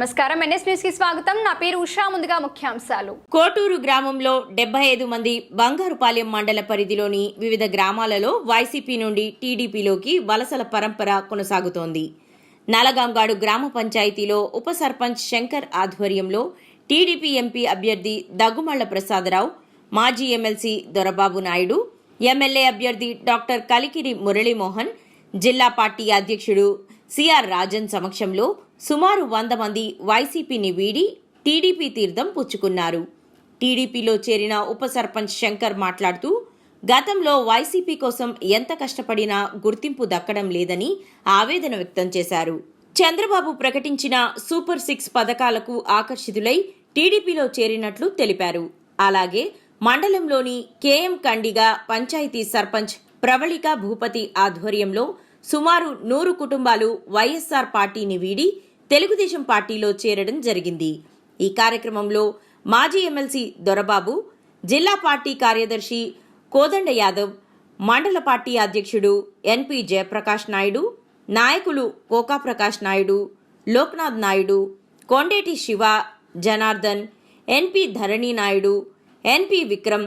నమస్కారం. ఎన్ఎస్ న్యూస్కి స్వాగతం. నా పేరు ఉషా. ముందుగా ముఖ్యాంశాలు. కోటూరు గ్రామంలో డెబ్బై ఐదు మంది బంగారుపాలెం మండల పరిధిలోని వివిధ గ్రామాలలో వైసీపీ నుండి టీడీపీలోకి వలసల పరంపర కొనసాగుతోంది. నలగాంగాడు గ్రామ పంచాయతీలో ఉప సర్పంచ్ శంకర్ ఆధ్వర్యంలో టీడీపీ ఎంపీ అభ్యర్థి దగ్గుమళ్ళ ప్రసాదరావు మాజీ ఎమ్మెల్సీ దొరబాబు నాయుడు ఎమ్మెల్యే అభ్యర్థి డాక్టర్ కలికిరి మురళీమోహన్ జిల్లా పార్టీ అధ్యక్షుడు సిఆర్ రాజన్ సమక్షంలో సుమారు వంద మంది వైసీపీని వీడి టీడీపీ తీర్థం పుచ్చుకున్నారు. టీడీపీలో చేరిన ఉప సర్పంచ్ శంకర్ మాట్లాడుతూ గతంలో వైసీపీ కోసం ఎంత కష్టపడినా గుర్తింపు దక్కడం లేదని ఆవేదన వ్యక్తం చేశారు. చంద్రబాబు ప్రకటించిన సూపర్ సిక్స్ పథకాలకు ఆకర్షితులై టీడీపీలో చేరినట్లు తెలిపారు. అలాగే మండలంలోని కేఎం కండిగా పంచాయతీ సర్పంచ్ ప్రవళిక భూపతి ఆధ్వర్యంలో సుమారు నూరు కుటుంబాలు వైఎస్ఆర్ పార్టీని వీడి తెలుగుదేశం పార్టీలో చేరడం జరిగింది. ఈ కార్యక్రమంలో మాజీ ఎమ్మెల్సీ దొరబాబు జిల్లా పార్టీ కార్యదర్శి కోదండ యాదవ్ మండల పార్టీ అధ్యక్షుడు ఎన్పి జయప్రకాష్ నాయుడు నాయకులు Koka Prakash Naidu Loknath Naidu Kondeti Siva Janardhan NP Dharani Naidu NP Vikram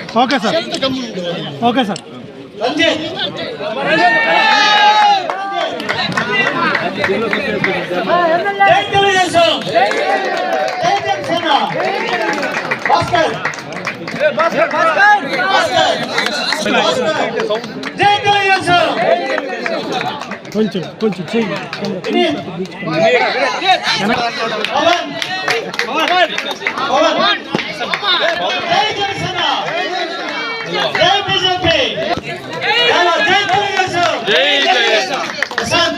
okay sir. Okay sir. కొంచెం కొంచెం చెయ్యి. పవన్ పవన్ జై జనసేన జై బీజేపీ జై తెలుగుదేశం జై తెలుగుదేశం. ప్రశాంత్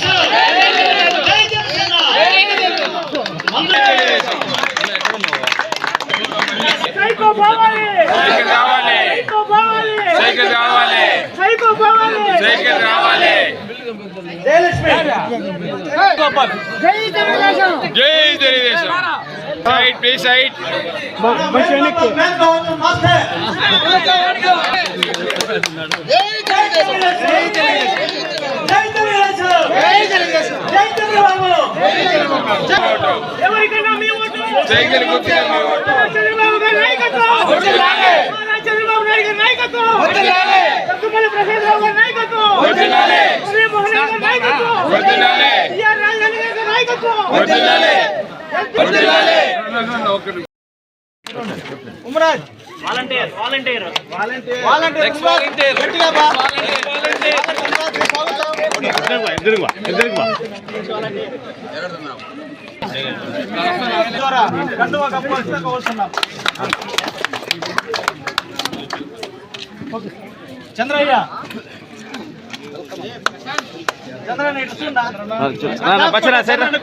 సైకిల్ రావాలి సైకిల్ రావాలి సైకిల్ రావాలి జయలక్ష్మి జై Telugu Desam side please side man governor master జై తెలుగుదేశం జై తెలుగుదేశం జై చంద్రబాబు ఎవరికైనా మీ ఓటు సైకిల్ గుర్తుగా చంద్రబాబు నాయుడు గారి నాయకత్వం. దగ్గుమల్లి ప్రసాదరావు గారి నాయకత్వం. మురళీమోహన్ గారి నాయకత్వం. సిఆర్ రాజధాని గారి నాయకత్వం. Umaraj volunteer volunteer. Volunteer. Volunteer గట్టిగా బా. ద్వారా కండువా కప్పాల్సిన కోరుతున్నాం చంద్రయ్య. ఇటు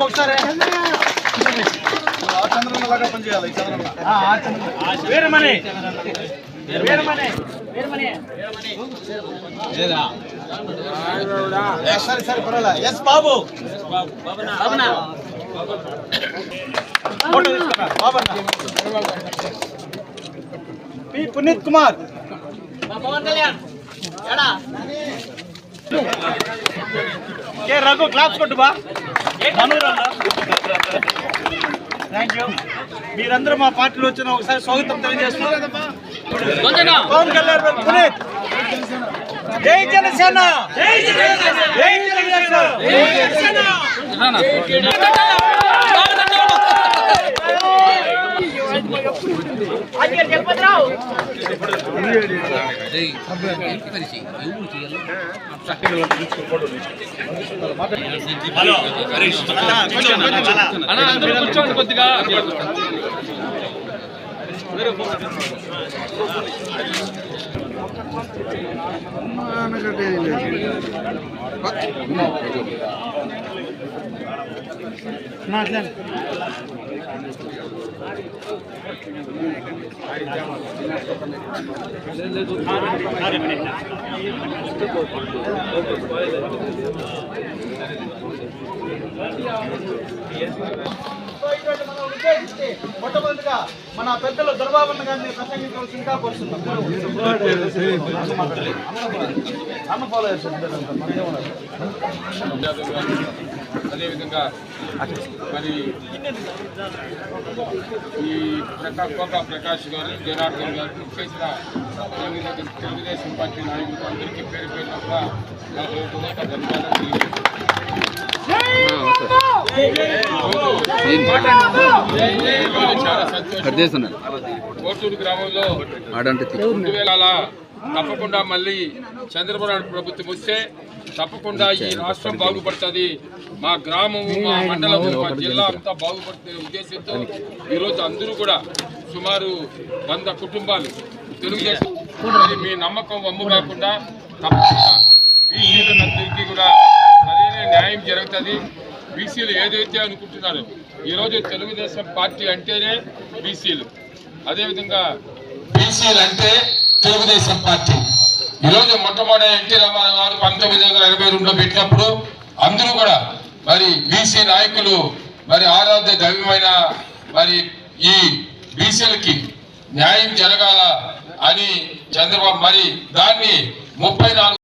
ఒకసారి. చంద్రన్న. వీరమణి. సరే సరే పర్వాలే. S Babu. P Puneeth Kumar. A Raghu claps కొట్టు బా. థ్యాంక్ యూ మీరందరూ మా పార్టీలో వచ్చిన ఒకసారి స్వాగతం తెలియజేస్తున్నాం. పవన్ కళ్యాణ్ పునీత్. జై జనసేన. జై జనసేన. జై జనసేన. కూర్చోండి కొద్దిగా మొట్టమొదటిగా మన పెద్దలు దొరబాబన్న గారిని ప్రసంగించవలసిందిగా కోరుతున్నాం అన్న ఫాలో చేస్తారు అదేవిధంగా మరి ఈ ప్రకాష్ కోకా ప్రకాష్ గారు జనార్దన్ గారు చేసిన తెలుగుదేశం తెలుగుదేశం పార్టీ నాయకులకు అందరికీ పేరు పేరు కూడా నా హృదయపూర్వక ధన్యవాదాలు తెలియజేస్తున్నాను. చాలా సంతోషం కోటూరు గ్రామంలో రెండు వేల తప్పకుండా మళ్ళీ చంద్రబాబు నాయుడు ప్రభుత్వం వస్తే తప్పకుండా ఈ రాష్ట్రం బాగుపడుతుంది. మా గ్రామము మా మండలము మా జిల్లా అంతా బాగుపడుతున్న ఉద్దేశంతో ఈరోజు అందరూ కూడా సుమారు వంద కుటుంబాలు తెలుగుదేశం మీ నమ్మకం వమ్ము కాకుండా తప్పకుండా బీసీలందరికీ కూడా సరైన న్యాయం జరుగుతుంది. బీసీలు ఏదైతే అనుకుంటున్నారో ఈరోజు తెలుగుదేశం పార్టీ అంటేనే బీసీలు. అదేవిధంగా బీసీలు అంటే తెలుగుదేశం పార్టీ. ఈరోజు మొట్టమొదటి ఎన్టీ రామారావు గారు పంతొమ్మిది వందల ఎనభై రెండులో పెట్టినప్పుడు అందరూ కూడా మరి బీసీ నాయకులు మరి ఆరాధ్య దైవమైన మరి ఈ బీసీలకి న్యాయం జరగాల అని చంద్రబాబు మరి దాన్ని ముప్పై నాలుగు